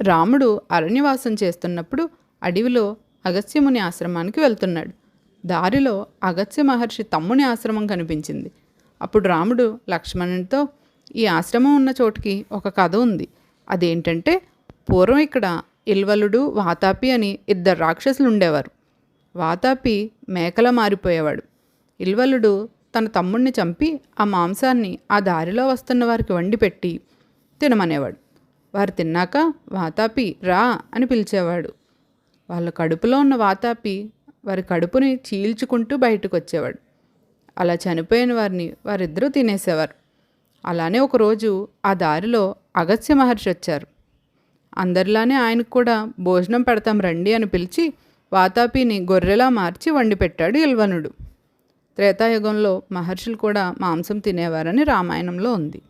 రాముడు అరణ్యవాసం చేస్తున్నప్పుడు అడవిలో అగస్త్యముని ఆశ్రమానికి వెళ్తున్నాడు. దారిలో అగస్త్య మహర్షి తమ్ముని ఆశ్రమం కనిపించింది. అప్పుడు రాముడు లక్ష్మణునితో ఈ ఆశ్రమం ఉన్న చోటుకి ఒక కథ ఉంది. అదేంటంటే పూర్వం ఇక్కడ ఇల్వలుడు వాతాపి అని ఇద్దరు రాక్షసులు ఉండేవారు వాతాపి మేకల మారిపోయేవాడు. ఇల్వలుడు తన తమ్ముడిని చంపి ఆ మాంసాన్ని ఆ దారిలో వస్తున్న వారికి వండి పెట్టి తినమనేవాడు. వారు తిన్నాక వాతాపి రా అని పిలిచేవాడు. వాళ్ళ కడుపులో ఉన్న వాతాపి వారి కడుపుని చీల్చుకుంటూ బయటకు వచ్చేవాడు అలా చనిపోయిన వారిని వారిద్దరూ తినేసేవారు. అలానే ఒకరోజు ఆ దారిలో అగస్త్య మహర్షి వచ్చారు. అందరిలానే ఆయనకు కూడా భోజనం పెడతాం రండి అని పిలిచి వాతాపిని గొర్రెలా మార్చి వండి పెట్టాడు ఇల్వనుడు త్రేతాయుగంలో మహర్షులు కూడా మాంసం తినేవారని రామాయణంలో ఉంది.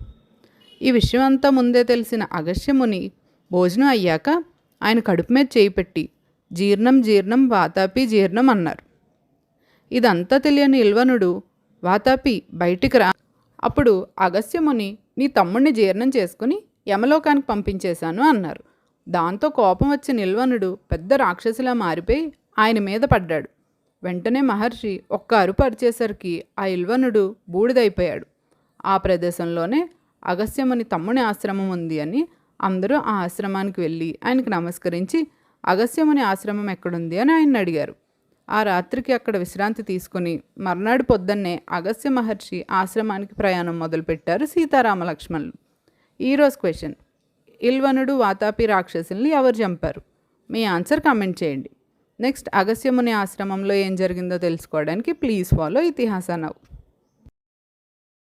ఈ విషయం అంతా ముందే తెలిసిన అగస్యముని భోజనం అయ్యాక ఆయన కడుపు మీద చేయి పెట్టి జీర్ణం జీర్ణం వాతాపి జీర్ణం అన్నారు. ఇదంతా తెలియని ఇల్వనుడు వాతాపి బయటికి రా. అప్పుడు అగస్యముని నీ తమ్ముడిని జీర్ణం చేసుకుని యమలోకానికి పంపించేశాను అన్నారు. దాంతో కోపం వచ్చిన నిల్వనుడు పెద్ద రాక్షసిలా మారిపోయి ఆయన మీద పడ్డాడు. వెంటనే మహర్షి ఒక్క అరుపు అరిచేసరికి ఆ ఇల్వనుడు బూడిదైపోయాడు. ఆ ప్రదేశంలోనే అగస్యముని తమ్ముని ఆశ్రమం ఉంది అని అందరూ ఆ ఆశ్రమానికి వెళ్ళి ఆయనకు నమస్కరించి అగస్యముని ఆశ్రమం ఎక్కడుంది? అని ఆయన అడిగారు. ఆ రాత్రికి అక్కడ విశ్రాంతి తీసుకుని మర్నాడు పొద్దున్నే అగస్య మహర్షి ఆశ్రమానికి ప్రయాణం మొదలుపెట్టారు సీతారామ లక్ష్మణులు ఈరోజు క్వశ్చన్. ఇల్వనుడు వాతాపి రాక్షసుల్ని ఎవరు చంపారు? మీ ఆన్సర్ కామెంట్ చేయండి. నెక్స్ట్ అగస్యముని ఆశ్రమంలో ఏం జరిగిందో తెలుసుకోవడానికి ప్లీజ్ ఫాలో ఇతిహాస నవ్వు